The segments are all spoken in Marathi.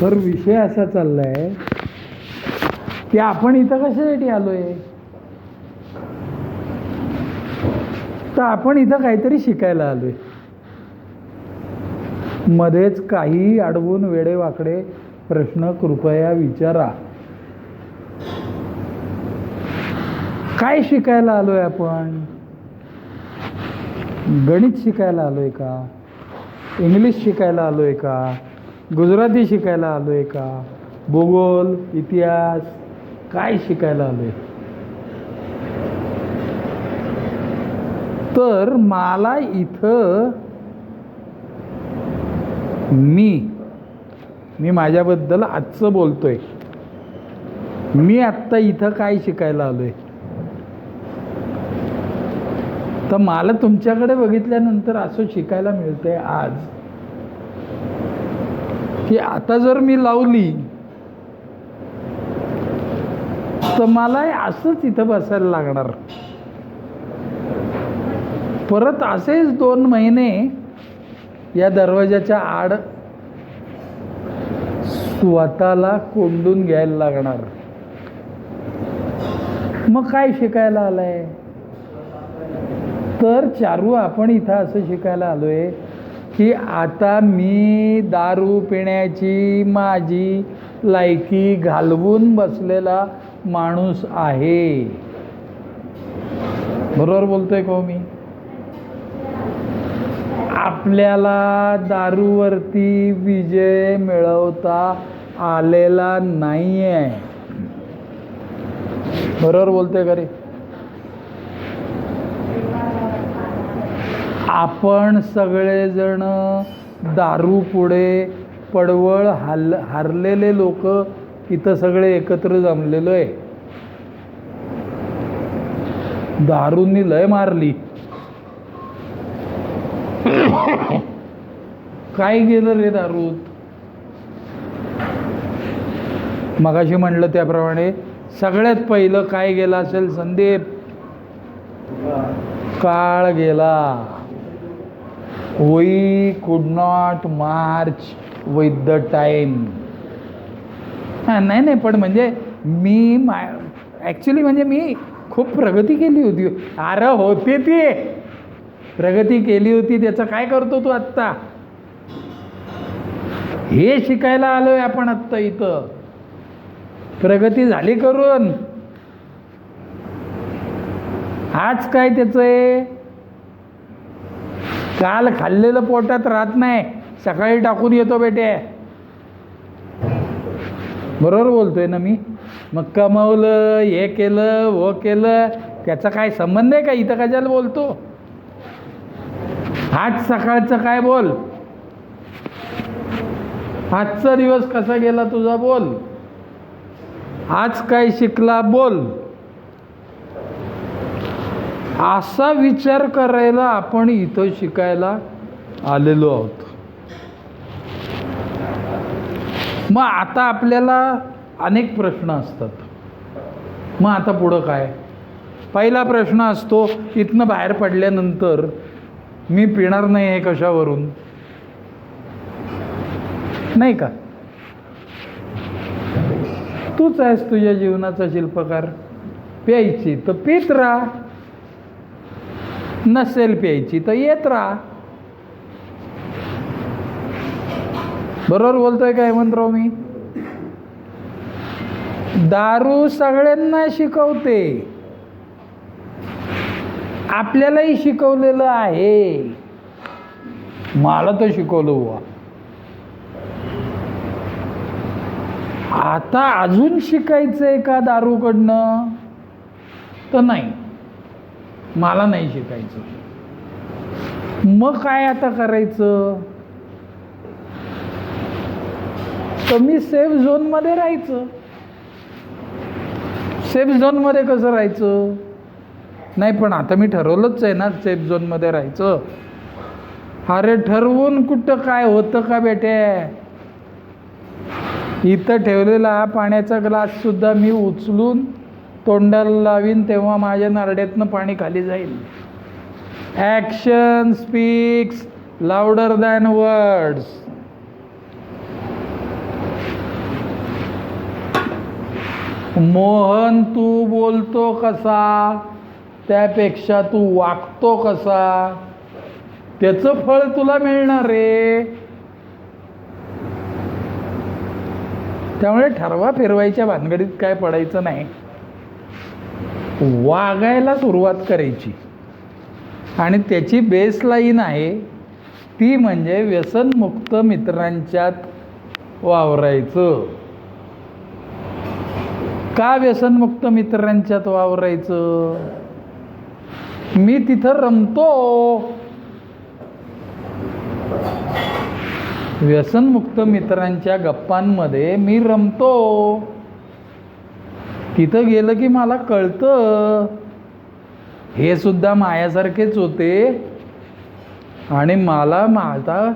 तर विषय असा चाललाय की आपण इथं कशासाठी आलोय? तर आपण इथं काहीतरी शिकायला आलोय. मध्येच काही अडवून वेडेवाकडे प्रश्न कृपया विचारा. काय शिकायला आलोय आपण? गणित शिकायला आलोय का? इंग्लिश शिकायला आलोय का? गुजराती शिकायला आलोय का? भूगोल इतिहास काय शिकायला आलोय? तर मला इथं मी मी माझ्याबद्दल आजचं बोलतोय. मी आत्ता इथं काय शिकायला आलोय? तर मला तुमच्याकडे बघितल्यानंतर असं शिकायला मिळतंय आज. की आता जर मी लावली तर मला असंच इथं बसायला लागणार. परत असेच दोन महिने या दरवाजाच्या आड स्वतःला कोंडून घ्यायला लागणार. मग काय शिकायला आलंय? तर चारू आपण इथं असं शिकायला आलोय की आता मी दारू पिण्याची माझी लायकी घालवून बसलेला माणूस आहे. बरोबर बोलतोय का हो मी? आपल्याला दारूवरती विजय मिळवता आलेला नाही आहे बरोबर बोलतोय का रे? आपण सगळेजण दारू पुढे पडवळ हल हारलेले लोक इथं सगळे एकत्र जमलेलो आहे. दारूंनी लय मारली. काय गेलं रे दारूत? मगाशी म्हणलं त्याप्रमाणे सगळ्यात पहिलं काय गेलं असेल संदीप? काळ गेला. We could not march with the time हां नाही नाही पण म्हणजे मी मा ॲक्च्युली म्हणजे मी खूप प्रगती केली होती. अरे होते ती. प्रगती केली होती त्याचं काय करतो तू आत्ता? हे शिकायला आलोय आपण आत्ता इथं. प्रगती झाली करून. आज काय त्याचं आहे? काल खाल्लेलं पोटात राहत नाही. सकाळी टाकून येतो बेटे. बरोबर बोलतोय ना मी? मग कमवलं हे केलं वो केलं त्याचा काय संबंध आहे का? इथं कशाला बोलतो? आज सकाळचं काय बोल? आजचा दिवस कसा गेला तुझा बोल? आज काय शिकला बोल? असा विचार करायला आपण इथं शिकायला आलेलो आहोत. मग आता आपल्याला अनेक प्रश्न असतात. मग आता पुढं काय? पहिला प्रश्न असतो इथनं बाहेर पडल्यानंतर मी पिणार नाही हे कशावरून? नाही का? तूच आहेस तुझ्या जीवनाचा शिल्पकार. प्यायची तर पित राहा. नसेल प्यायची तर येत राहा. बरोबर बोलतोय काय म्हणतो मी? दारू सगळ्यांना शिकवते. आपल्यालाही शिकवलेलं आहे. मला तर शिकवलं बुवा. आता अजून शिकायचंय का दारूकडनं? तर नाही. मला नाही शिकायचं. मग काय आता करायचं? कमी सेफ झोनमध्ये राहायचं. सेफ झोनमध्ये कसं राहायचं? नाही पण आता मी ठरवलंच आहे ना सेफ झोनमध्ये राहायचं. अरे ठरवून कुठं काय होतं का बेटे? इथं ठेवलेला पाण्याचा ग्लास सुद्धा मी उचलून तोंडाला लावीन तेव्हा माझ्या नारड्यातनं पाणी खाली जाईल. Action speaks louder than words Mohan तू बोलतो कसा? त्यापेक्षा तू वागतो कसा? त्याचं फळ तुला मिळणार रे. त्यामुळे ठरवा फिरवायच्या भानगडीत काय पडायचं नाही. वागायला सुरुवात करायची. आणि त्याची बेसलाईन आहे ती म्हणजे व्यसनमुक्त मित्रांच्यात वावरायचं. का व्यसनमुक्त मित्रांच्यात वावरायचं? मी तिथं रमतो. व्यसनमुक्त मित्रांच्या गप्पांमध्ये मी रमतो. तिथं गेलं की मला कळतं. हे सुद्धा मायासारखेच होते. आणि मला आता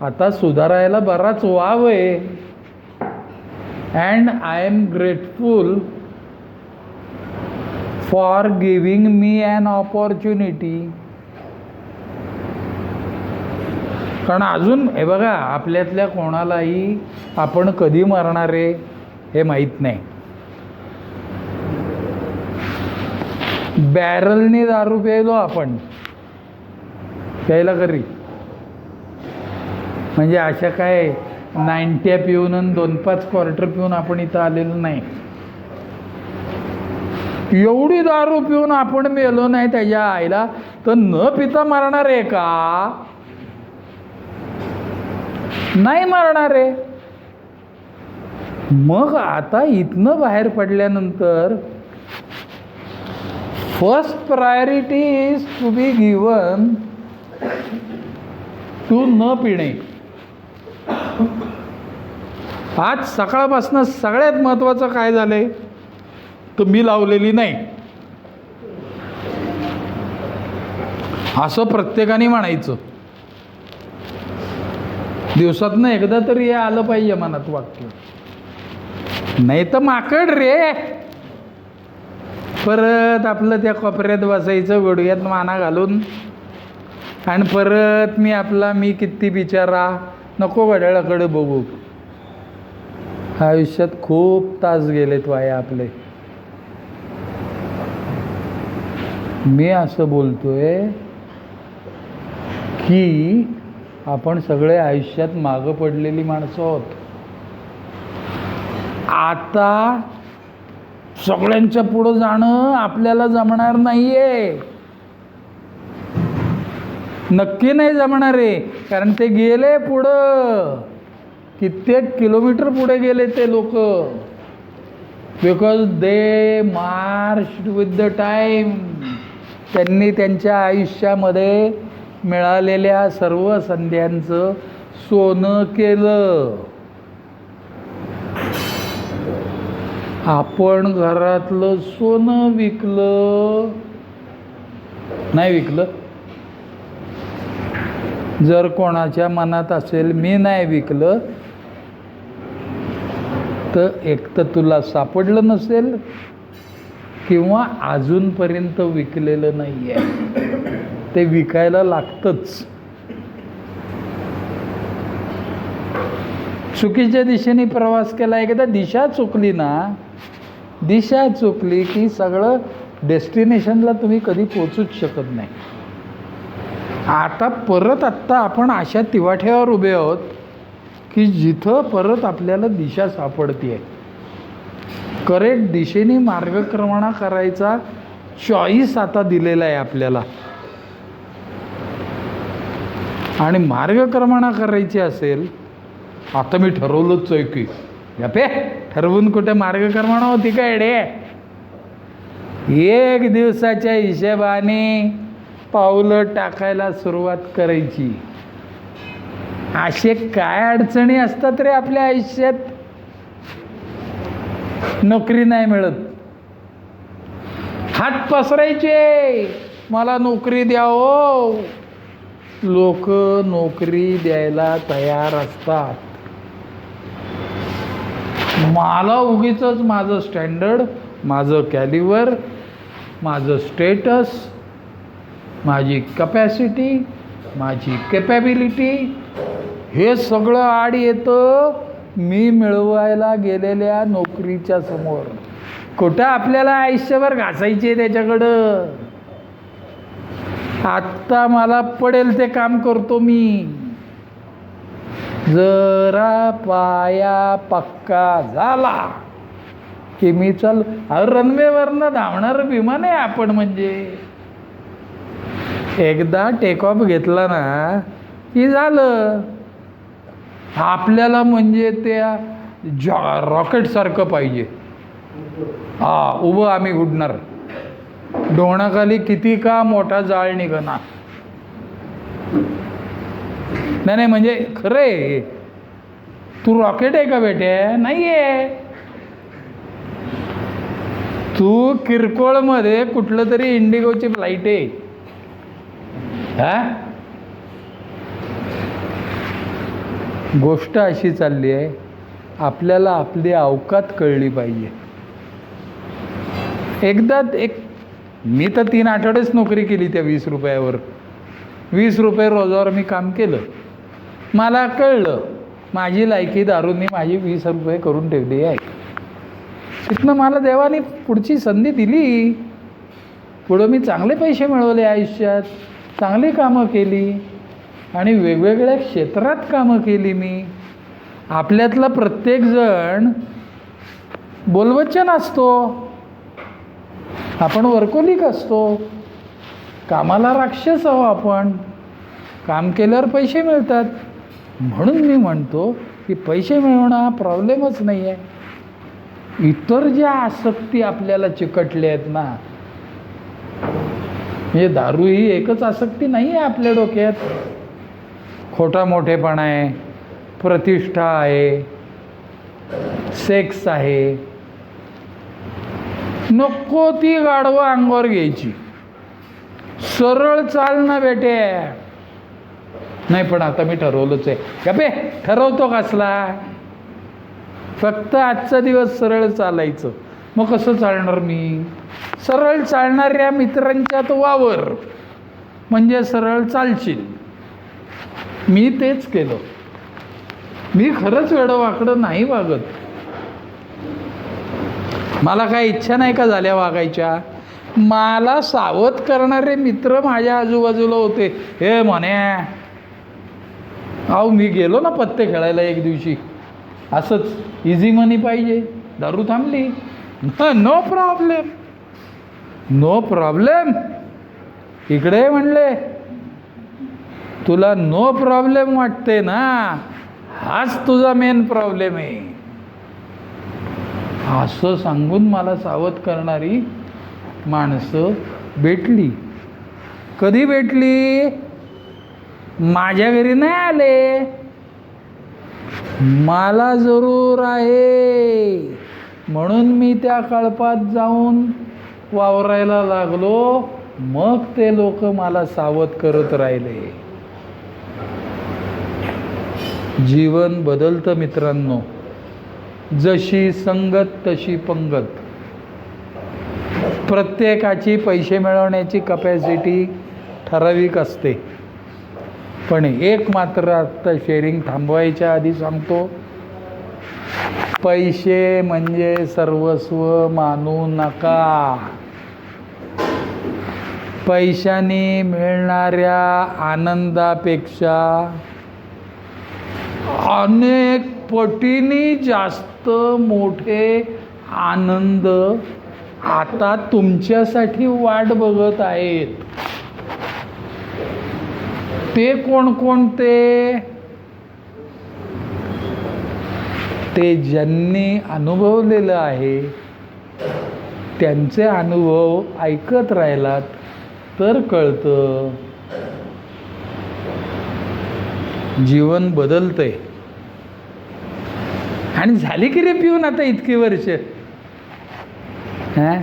आता सुधारायला बराच वाव आहे. And I am grateful for giving me an opportunity कारण अजून हे बघा आपल्यातल्या कोणालाही आपण कधी मरणार आहे हे माहीत नाही. बॅरलने दारू प्यायलो आपण. प्यायला करी. म्हणजे अशा काय नाईन्ट्या पिऊन आणि दोन पाच क्वार्टर पिऊन आपण इथं आलेलो नाही. एवढी दारू पिऊन आपण मेलो नाही त्याच्या आईला तर न पिता मरणार आहे का? नाही मरणार आहे. मग आता इथनं बाहेर पडल्यानंतर first priority is to be given to न पिणे. आज सकाळपासून सगळ्यात महत्त्वाचं काय झालंय? तर मी लावलेली नाही. असं प्रत्येकाने म्हणायचं. दिवसातनं एकदा तरी हे आलं पाहिजे मनात वाक्य. नाही तर माकड रे. परत आपलं त्या कोपऱ्यात बसायचं गुडघ्यात माना घालून. आणि परत मी आपला मी किती बिचारा नको घड्याळाकडे बघू. आयुष्यात खूप तास गेलेत वाया आपले. मी असं बोलतोय की आपण सगळे आयुष्यात मागं पडलेली माणसं आहोत. आता सगळ्यांच्या पुढं जाणं आपल्याला जमणार नाहीये. नक्की नाही जमणार आहे कारण ते गेले पुढं. कित्येक किलोमीटर पुढे गेले ते लोक. Because they march with the time त्यांनी त्यांच्या आयुष्यामध्ये मिळालेल्या सर्व संध्यांचं सोनं केलं. आपण घरातलं सोनं विकलं. नाही विकलं. जर कोणाच्या मनात असेल मी नाही विकलं तर एक तर तुला सापडलं नसेल किंवा अजूनपर्यंत विकलेलं नाही आहे ते विकायला लागतंच. चुकीच्या दिशेने प्रवास केला एकदा दिशा चुकली ना दिशा चुकली की सगळं डेस्टिनेशनला तुम्ही कधी पोचूच शकत नाही. आता परत आत्ता आपण अशा तिवाठ्यावर उभे आहोत की जिथं परत आपल्याला दिशा सापडते करेक्ट दिशेने मार्गक्रमणा करायचा चॉईस आता दिलेला आहे आपल्याला. आणि मार्गक्रमणा करायची असेल आता मी ठरवलंच आहे की पे ठरवून कुठे मार्गक्रमणा होती काय एडे एक दिवसाच्या हिशेबाने पावलं टाकायला सुरुवात करायची. असे काय अडचणी असतात रे आपल्या आयुष्यात? नोकरी नाही मिळत. हात पसरायचे. मला नोकरी द्या हो लोक नोकरी द्यायला तयार असतात. मला उगीच माझं स्टँडर्ड माझं कॅलिवर माझं स्टेटस माझी कपॅसिटी माझी कॅपॅबिलिटी हे सगळं आड येतं मी मिळवायला गेलेल्या नोकरीच्या समोर. कुठं आपल्याला आयुष्यभर घासायचे त्याच्याकडं? आत्ता मला पडेल ते काम करतो मी. जरा पाया पक्का झाला. की मी चल रनवेवरनं धावणार विमान आहे आपण म्हणजे. एकदा टेक ऑफ घेतला ना की झालं? आपल्याला म्हणजे त्या जॉ रॉकेटसारखं पाहिजे. हा उभं आम्ही उडणार. डोणाखाली किती का मोठा जाळ निघणार. नाही नाही म्हणजे खरं आहे. तू रॉकेट आहे का बेटे? नाही आहे. तू किरकोळमध्ये कुठलं तरी इंडिगोची फ्लाईट आहे. हा? गोष्ट अशी चालली आहे आपल्याला आपली अवकात कळली पाहिजे. एकदा एक मी तर तीन आठवडेच नोकरी केली त्या वीस रुपयावर. वीस रुपये रोजावर मी काम केलं. मला कळलं माझी लायकी दारूंनी माझी वीस रुपये करून ठेवली आहे. तिथनं मला देवाने पुढची संधी दिली. पुढं मी चांगले पैसे मिळवले आयुष्यात चांगली कामं केली आणि वेगवेगळ्या क्षेत्रात कामं केली मी. आपल्यातला प्रत्येकजण बोलवच्चन असतो. आपण वर्कोलिक असतो. कामाला राक्षस आहो आपण. काम केल्यावर पैसे मिळतात. म्हणून मी म्हणतो की पैसे मिळवणं हा प्रॉब्लेमच नाही आहे इतर ज्या आसक्ती आपल्याला चिकटल्या आहेत ना म्हणजे दारू ही एकच आसक्ती नाही आहे आपल्या डोक्यात. खोटा मोठेपणा आहे प्रतिष्ठा आहे सेक्स आहे. नको ती गाढवं अंगावर घ्यायची. सरळ चालणं बेटे. नाही पण आता मी ठरवलंच आहे. का बे ठरवतो कसला फक्त आजचा दिवस सरळ चालायचं. मग कसं चालणार मी? सरळ चालणाऱ्या मित्रांच्यात वावर. म्हणजे सरळ चालशील. मी तेच केलं. मी खरंच वेडं वाकडं नाही वागत. मला काय इच्छा नाही का झाल्या वागायच्या? मला सावध करणारे मित्र माझ्या आजूबाजूला होते. हे म्हणे अहो मी गेलो ना पत्ते खेळायला एक दिवशी. असंच इझी मनी पाहिजे. दारू थांबली. नो प्रॉब्लेम नो प्रॉब्लेम इकडे म्हणले तुला नो प्रॉब्लेम वाटते ना? हाच तुझा मेन प्रॉब्लेम आहे. असं सांगून मला सावध करणारी माणसं भेटली. कधी भेटली? माझ्या घरी नाही आले. मला जरूर आहे. म्हणून मी त्या कळपात जाऊन वावरायला लागलो. मग ते लोक मला सावध करत राहिले. जीवन बदलतं मित्रांनो. जशी संगत तशी पंगत. प्रत्येकाची पैसे मिळवण्याची कपॅसिटी ठराविक असते. पण एक मात्र आत्ता शेअरिंग थांबवायच्या आधी सांगतो पैसे म्हणजे सर्वस्व मानू नका. पैशाने मिळणाऱ्या आनंदापेक्षा अनेक पटीने जास्त मोठे आनंद आता तुमच्यासाठी वाट बघत आहेत. ते कोणकोणते ते ज्यांनी अनुभवलेलं आहे त्यांचे अनुभव ऐकत राहिलात तर कळतं. जीवन बदलतंय. आणि झाली की रे पिऊन आता इतकी वर्ष? हां?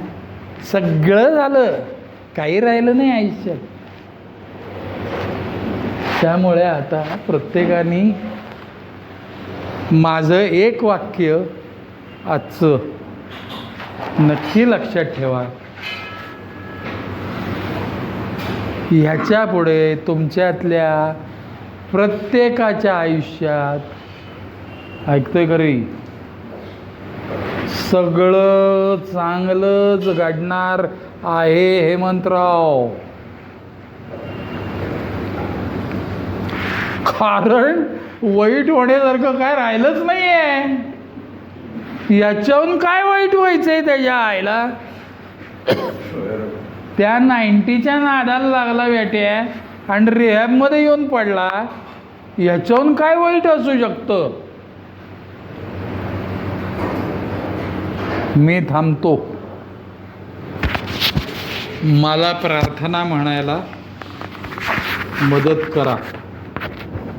सगळं झालं. काही राहिलं नाही आयुष्यात. त्यामुळे आता प्रत्येकाने माझं एक वाक्य आजचं नक्की लक्षात ठेवा. ह्याच्या पुढे तुमच्यातल्या प्रत्येकाच्या आयुष्यात ऐकतोय घरी सगळं चांगलंच घडणार आहे हेमंतराव. कारण वाईट होण्यासारखं काय राहिलंच नाही आहे याच्याहून काय वाईट व्हायचं आहे त्याच्या आईला? त्या नाईन्टीच्या नादाला लागला बेट्या आणि रिहॅबमध्ये येऊन पडला. याच्याहून काय वाईट असू शकतं? मी थांबतो. मला प्रार्थना म्हणायला मदत करा.